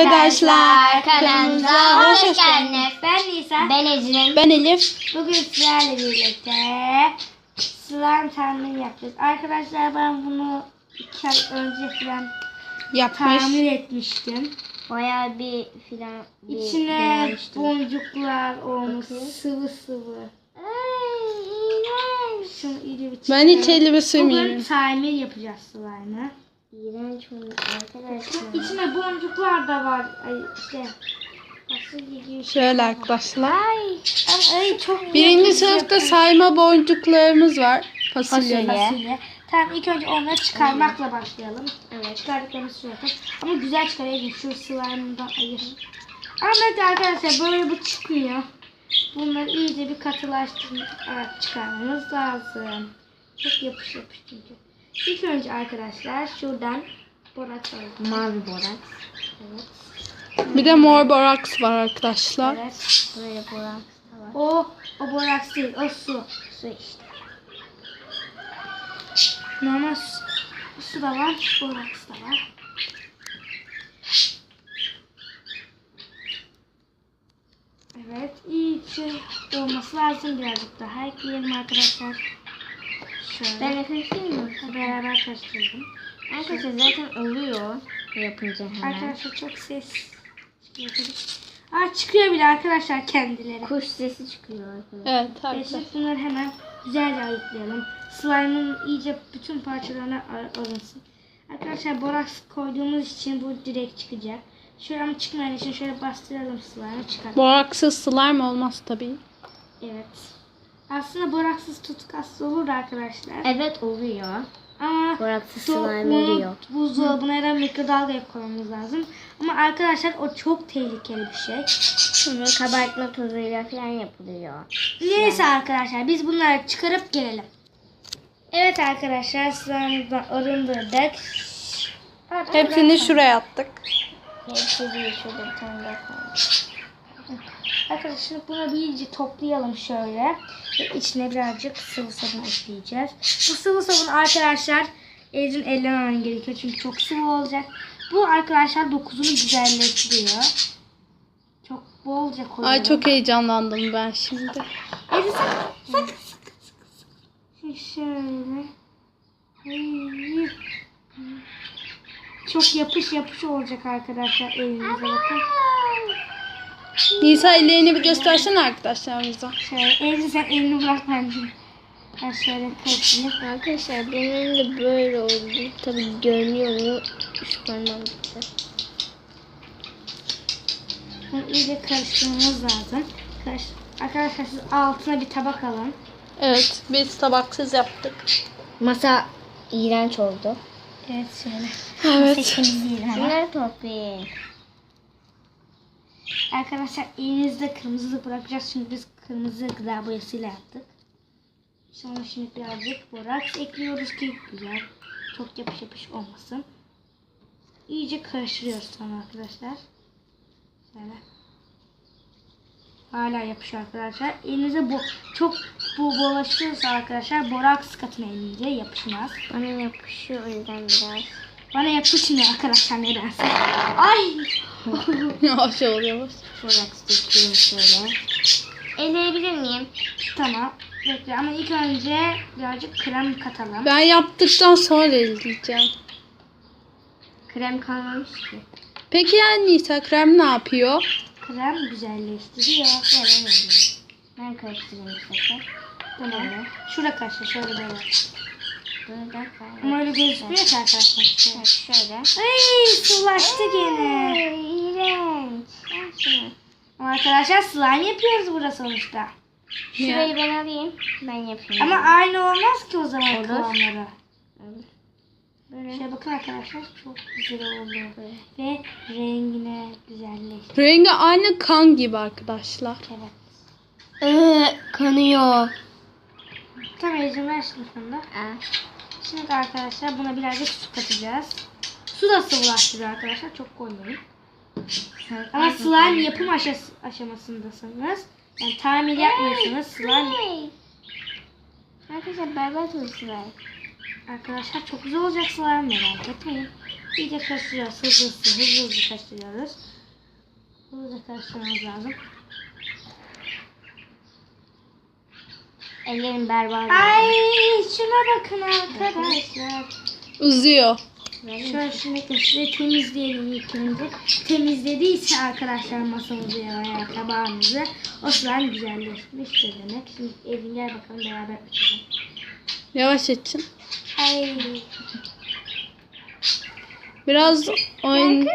arkadaşlar. Kanalımıza hoş hoş geldiniz. Ben Nisa. Ben Ecrin. Ben Elif. Bugün sizlerle birlikte slime tahmini yapacağız. Arkadaşlar ben bunu iki ay önce falan Yapmış. tahmin etmiştim. Bayağı bir filan bir İçine boncuklar olmuş, Bakayım. sıvı sıvı. Ay. Şunu iyice bir Ben hiç çıkaralım. elimi Bugün tahmin yapacağız slime'ı. İğrenç olmuş arkadaşlar. İçine boncuklar da var. Ay işte. Şöyle arkadaşlar. Ay. Ay çok Birinci sınıfta sayma boncuklarımız var. Fasulye. Fasulye. fasulye. Tamam ilk önce onları çıkarmakla başlayalım. Evet. Çıkardıklarımızı şuraya atalım. Ama güzel çıkarayım. Şu slime'dan ayırın. Ama evet arkadaşlar böyle bu çıkmıyor. Bunları iyice bir katılaştırmak çıkarmamız lazım. Çok yapış yapış çünkü. İlk önce arkadaşlar şuradan borak alalım. Mavi borak. Evet. Bir de mor boraks var arkadaşlar. Evet. Böyle borak da var. O, o borak değil. O su. Su işte. Normal su, su da var. Boraks da var. Evet. iyice olması lazım birazcık daha. Ekleyelim arkadaşlar. Şöyle. Ben karıştırayım mı? beraber karıştırdım. Arkadaşlar zaten oluyor yapınca hemen. Arkadaşlar çok ses çıkıyor. Aa çıkıyor bile arkadaşlar kendileri. Kuş sesi çıkıyor arkadaşlar. Evet arkadaşlar. Bunları hemen güzelce ayıklayalım. Slime'ın iyice bütün parçalarına ar- alınsın. Arkadaşlar boraks koyduğumuz için bu direkt çıkacak. Şöyle ama çıkmayan için şöyle bastıralım slime'ı çıkar. Boraksız slime olmaz tabii. Evet. Aslında boraksız tutkatsız olur arkadaşlar. Evet oluyor. Ama Boraksız do- slime bunu oluyor. buzdolabına ya da mikrodalgaya koymamız lazım. Ama arkadaşlar o çok tehlikeli bir şey. Evet. Kabartma tozuyla falan yapılıyor. Neyse arkadaşlar biz bunları çıkarıp gelelim. Evet arkadaşlar slime'dan arındırdık. Hepsini şuraya attık. Hepsi değil şurada bir tane daha kalmış. Arkadaşlar bunu bir iyice toplayalım şöyle. Ve içine birazcık sıvı sabun ekleyeceğiz. Bu sıvı sabun arkadaşlar elin ellememen gerekiyor çünkü çok sıvı olacak. Bu arkadaşlar dokusunu güzelleştiriyor. Çok bolca koyuyorum. Ay çok heyecanlandım ben şimdi. Elin sakın sakın sakın sakın. Şöyle. Ay. Çok yapış yapış olacak arkadaşlar elinize bakın. Nisa ellerini bir göstersene arkadaşlarımıza. Şöyle elini sen elini bırak bence. Ben şöyle karıştırayım. Arkadaşlar benim de böyle oldu. Tabii görünüyor mu? Şu parmağım gitti. Bunu iyice karıştırmamız lazım. Arkadaşlar siz altına bir tabak alın. Evet biz tabaksız yaptık. Masa iğrenç oldu. Evet şöyle. Evet. Temizleyelim ama. Bunları toplayın. Arkadaşlar elinizde kırmızılık bırakacağız çünkü biz kırmızı gıda boyasıyla yaptık. Sonra şimdi birazcık boraks ekliyoruz ki güzel. Çok yapış yapış olmasın. İyice karıştırıyoruz sonra arkadaşlar. Şöyle. Hala yapışıyor arkadaşlar. Elinize bu çok bu bulaşıyorsa arkadaşlar boraks katın elinize yapışmaz. Bana yapışıyor o yüzden biraz. Bana yapışmıyor arkadaşlar nedense. Ay! Yavaş oluyor. Boraks döküyorum şöyle. Eleyebilir miyim? Tamam. Bekle ama ilk önce birazcık krem katalım. Ben yaptıktan sonra elleyeceğim. Krem kalmamış ki. Peki yani Nisa krem ne yapıyor? Krem güzelleştiriyor. Oluyor. Ben karıştırayım sefer. Tamam. Şurada kaçtı şöyle böyle. Ama öyle gözükmüyor ki arkadaşlar. Şöyle. Evet, şöyle. Ay sulaştı gene. İğrenç. Ama arkadaşlar slime yapıyoruz burada sonuçta. Şurayı ben alayım. Ben yapayım. Ama aynı olmaz ki o zaman Olur. kıvamları. Böyle. Şöyle bakın arkadaşlar çok güzel oldu. Ve rengine güzelleşti. Rengi aynı kan gibi arkadaşlar. Evet. Ee, kanıyor. Tamam Ecim ver şimdi şunu da. Aa, Şimdi arkadaşlar buna birazcık su katacağız. Su da sıvılaştırıyor arkadaşlar. Çok koymayın. Ama slime yapım aşas- aşamasındasınız. Yani tamir yapmıyorsanız slime. Arkadaşlar berbat olsun. arkadaşlar çok güzel olacak slime merak etmeyin. İyice karıştırıyoruz. Hızlı hızlı hızlı hızlı karıştırıyoruz. Hızlı karıştırmamız lazım. Ellerim berbat. Ay şuna bakın arkadaşlar. Uzuyor. Şöyle şunu size temizleyelim ilk önce. Temizlediyse arkadaşlar masamızı veya tabağımızı o zaman güzelleşmiştir demek. Şimdi Evin gel bakalım beraber açalım. Yavaş için. Ay. Biraz oyn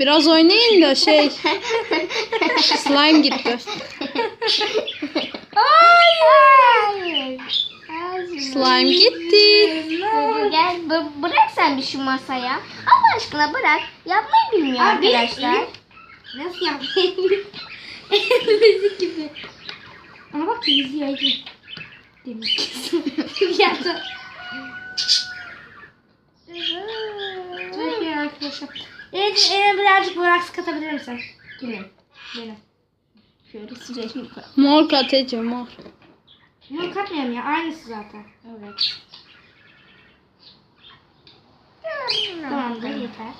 Biraz oynayın da şey slime gitti. Hayır. Slime gitti. Dur, Gel b- bırak sen bir şu masaya. Allah aşkına bırak. Yapmayı bilmiyor Abi, arkadaşlar. elim- Nasıl yapayım? Elimizi gibi. Ama bak temizliyor Ece. Demiş. Yaptı. Bakın arkadaşlar. Ece eline birazcık boraks katabilir misin? Kimin? Benim. Şöyle sürelim. Mor kateci mor. Bunu katmıyorum ya. Aynısı zaten. Evet. Tamamdır yeter.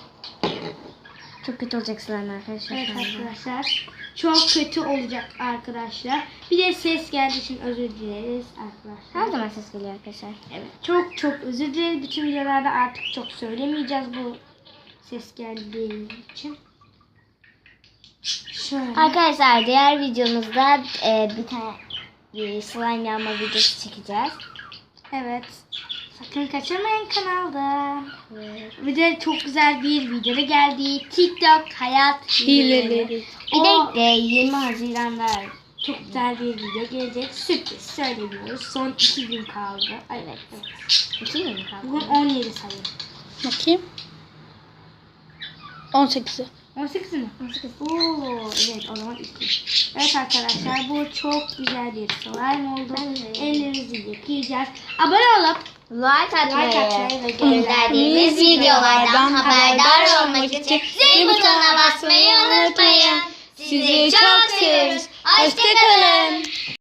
Çok kötü olacak slime arkadaşlar. Evet şu anda. arkadaşlar. Çok kötü olacak arkadaşlar. Bir de ses geldiği için özür dileriz arkadaşlar. Her zaman ses geliyor arkadaşlar. Evet. Çok çok özür dileriz. Bütün videolarda artık çok söylemeyeceğiz bu ses geldiği için. Şöyle. Arkadaşlar diğer videomuzda e, bir tane e, slime yapma videosu çekeceğiz. Evet. Sakın kaçırmayın kanalda. Bir de çok güzel bir videoda geldi. TikTok hayat hileleri. Bir de e, 20 Haziran'da Çok güzel bir video gelecek. Sürpriz söylemiyoruz. Son iki gün kaldı. Evet. evet. iki gün kaldı. Bugün 17 sayı. Bakayım. 18'i. 18 mi? 18. Oo, evet o zaman 2. Evet arkadaşlar bu çok güzel bir slime oldu. Ellerinizi yıkayacağız. Abone olup Like atmayı, Like atmayı ve gönderdiğimiz videolardan haberdar olmak için zil butonuna basmayı unutmayın. Sizi çok seviyoruz. Hoşçakalın.